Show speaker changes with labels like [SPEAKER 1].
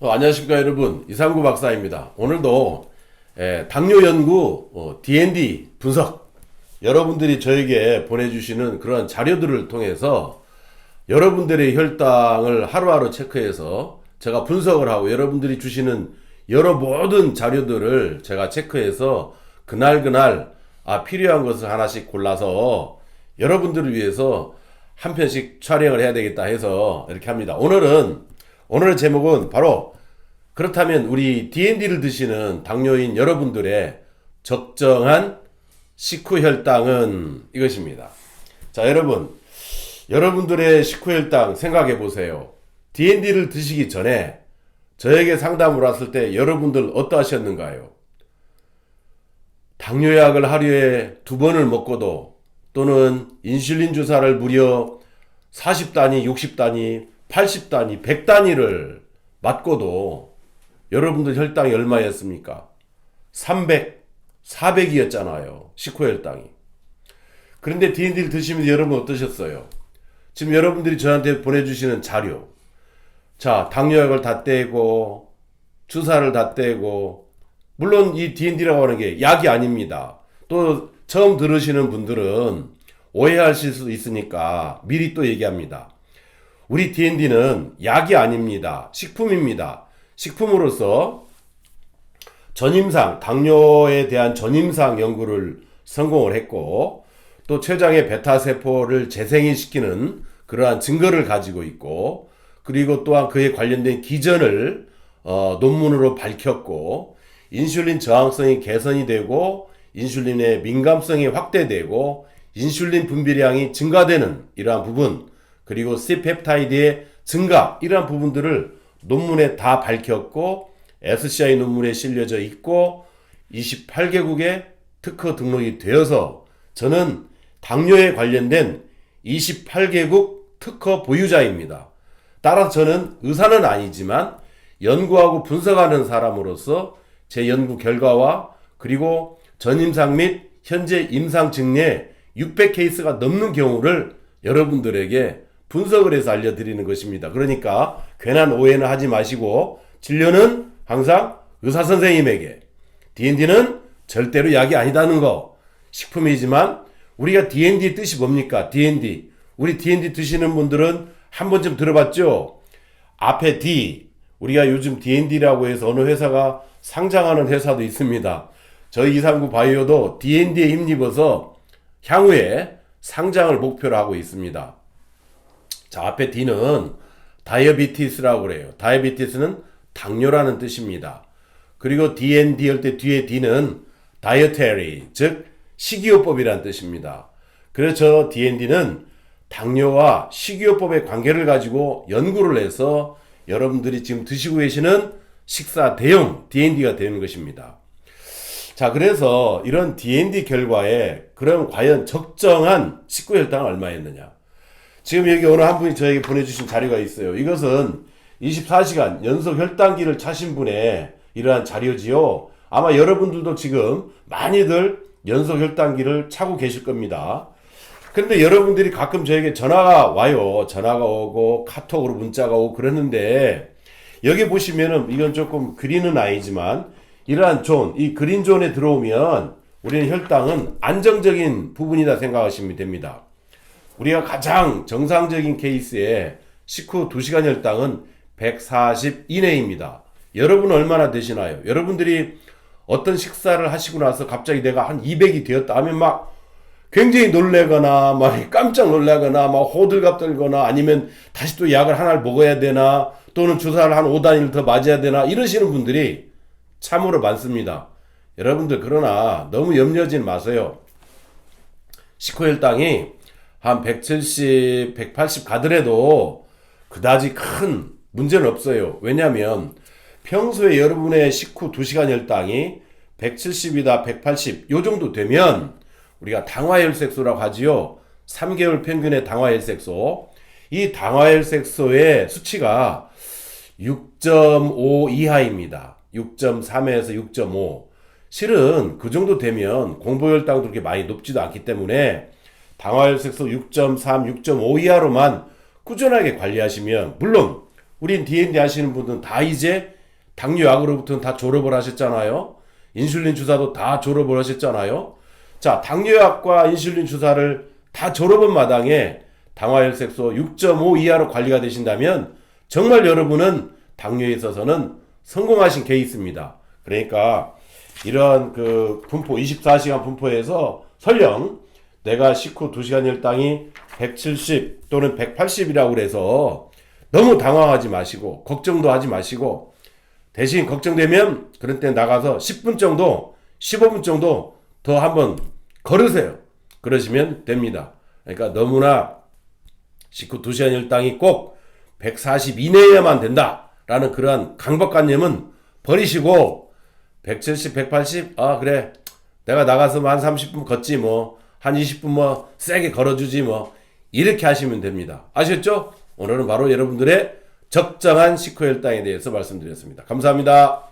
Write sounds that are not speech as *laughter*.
[SPEAKER 1] 어, 안녕하십니까 여러분 이상구 박사입니다. 오늘도 에, 당뇨 연구 어, D&D 분석 여러분들이 저에게 보내주시는 그런 자료들을 통해서 여러분들의 혈당을 하루하루 체크해서 제가 분석을 하고 여러분들이 주시는 여러 모든 자료들을 제가 체크해서 그날 그날 아 필요한 것을 하나씩 골라서 여러분들을 위해서 한 편씩 촬영을 해야 되겠다 해서 이렇게 합니다. 오늘은 오늘의 제목은 바로 그렇다면 우리 D&D를 드시는 당뇨인 여러분들의 적정한 식후 혈당은 이것입니다. 자, 여러분. 여러분들의 식후 혈당 생각해 보세요. D&D를 드시기 전에 저에게 상담을 왔을 때 여러분들 어떠하셨는가요? 당뇨약을 하루에 두 번을 먹고도 또는 인슐린 주사를 무려 40단위, 60단위, 80단위, 100단위를 맞고도 여러분들 혈당이 얼마였습니까? 300, 400이었잖아요. 식후 혈당이. 그런데 D&D를 드시면서 여러분 어떠셨어요? 지금 여러분들이 저한테 보내주시는 자료. 자, 당뇨약을 다 떼고, 주사를 다 떼고, 물론 이 D&D라고 하는 게 약이 아닙니다. 또 처음 들으시는 분들은 오해하실 수 있으니까 미리 또 얘기합니다. 우리 D&D는 약이 아닙니다. 식품입니다. 식품으로서 전임상, 당뇨에 대한 전임상 연구를 성공을 했고, 또 췌장의 베타 세포를 재생시키는 그러한 증거를 가지고 있고, 그리고 또한 그에 관련된 기전을 어, 논문으로 밝혔고, 인슐린 저항성이 개선이 되고, 인슐린의 민감성이 확대되고, 인슐린 분비량이 증가되는 이러한 부분, 그리고 C펩타이드의 증가, 이러한 부분들을 논문에 다 밝혔고, SCI 논문에 실려져 있고, 28개국에 특허 등록이 되어서 저는 당뇨에 관련된 28개국 특허 보유자입니다. 따라서 저는 의사는 아니지만 연구하고 분석하는 사람으로서 제 연구 결과와 그리고 전임상 및 현재 임상 증례 600 케이스가 넘는 경우를 여러분들에게 분석을 해서 알려드리는 것입니다. 그러니까 괜한 오해는 하지 마시고 진료는 항상 의사 선생님에게 D&D는 절대로 약이 아니다는 거 식품이지만 우리가 D&D 뜻이 뭡니까? D&D 우리 D&D 드시는 분들은 한 번쯤 들어봤죠? 앞에 D 우리가 요즘 D&D라고 해서 어느 회사가 상장하는 회사도 있습니다. 저희 이상구 바이오도 D&D에 힘입어서 향후에 상장을 목표로 하고 있습니다. 자, 앞에 D는 다이어비티스라고 그래요. 다이어비티스는 당뇨라는 뜻입니다. 그리고 D&D 할 때 뒤에 D는 dietary, 즉 식이요법이라는 뜻입니다. 저 D&D는 당뇨와 식이요법의 관계를 가지고 연구를 해서 여러분들이 지금 드시고 계시는 식사 대용 D&D가 되는 것입니다. 자, 그래서 이런 D&D 결과에 그럼 과연 적정한 식구 혈당은 얼마였느냐? 지금 여기 오늘 한 분이 저에게 보내주신 자료가 있어요. 이것은 24시간 연속 혈당기를 차신 분의 이러한 자료지요. 아마 여러분들도 지금 많이들 연속 혈당기를 차고 계실 겁니다. 근데 여러분들이 가끔 저에게 전화가 와요. 전화가 오고 카톡으로 문자가 오고 그러는데 여기 보시면은 이건 조금 그리는 아이지만 이러한 존, 이 그린 존에 들어오면 우리는 혈당은 안정적인 부분이다 생각하시면 됩니다. 우리가 가장 정상적인 케이스에 식후 2시간 혈당은 140 이내입니다. 여러분 얼마나 되시나요? 여러분들이 어떤 식사를 하시고 나서 갑자기 내가 한 200이 되었다 하면 막 굉장히 놀래거나 막 *laughs* 깜짝 놀라거나 막 호들갑 떨거나 아니면 다시 또 약을 하나를 먹어야 되나 또는 주사를 한 5단위를 더 맞아야 되나 이러시는 분들이 참으로 많습니다. 여러분들 그러나 너무 염려하지 마세요. 식후혈당이 한 170, 180 가더라도 그다지 큰 문제는 없어요. 왜냐하면 평소에 여러분의 식후 2시간 혈당이 170이다, 180, 요 정도 되면 우리가 당화혈색소라고 하지요. 3개월 평균의 당화혈색소. 이 당화혈색소의 수치가 6.5 이하입니다. 6.3에서 6.5. 실은 그 정도 되면 공보혈당도 그렇게 많이 높지도 않기 때문에 당화혈색소 6.3, 6.5 이하로만 꾸준하게 관리하시면 물론 우린 D&D 하시는 분들은 다 이제 당뇨약으로부터는 다 졸업을 하셨잖아요. 인슐린 주사도 다 졸업을 하셨잖아요. 자, 당뇨약과 인슐린 주사를 다 졸업한 마당에 당화혈색소 6.5 이하로 관리가 되신다면 정말 여러분은 당뇨에 있어서는 성공하신 케이스입니다. 그러니까 이런 그 분포 24시간 분포에서 설령 내가 식후 2시간 혈당이 170 또는 180이라고 그래서 너무 당황하지 마시고 걱정도 하지 마시고 대신 걱정되면 그런 때 나가서 10분 정도 15분 정도 더 한번 걸으세요. 그러시면 됩니다. 그러니까 너무나 식후 2시간 혈당이 꼭 140 이내여야만 된다라는 그러한 강박관념은 버리시고 170, 180, 아 그래 내가 나가서 한 30분 걷지 뭐 한 20분 뭐 세게 걸어주지 뭐 이렇게 하시면 됩니다. 아셨죠? 오늘은 바로 여러분들의 적정한 식후 혈당에 대해서 말씀드렸습니다. 감사합니다.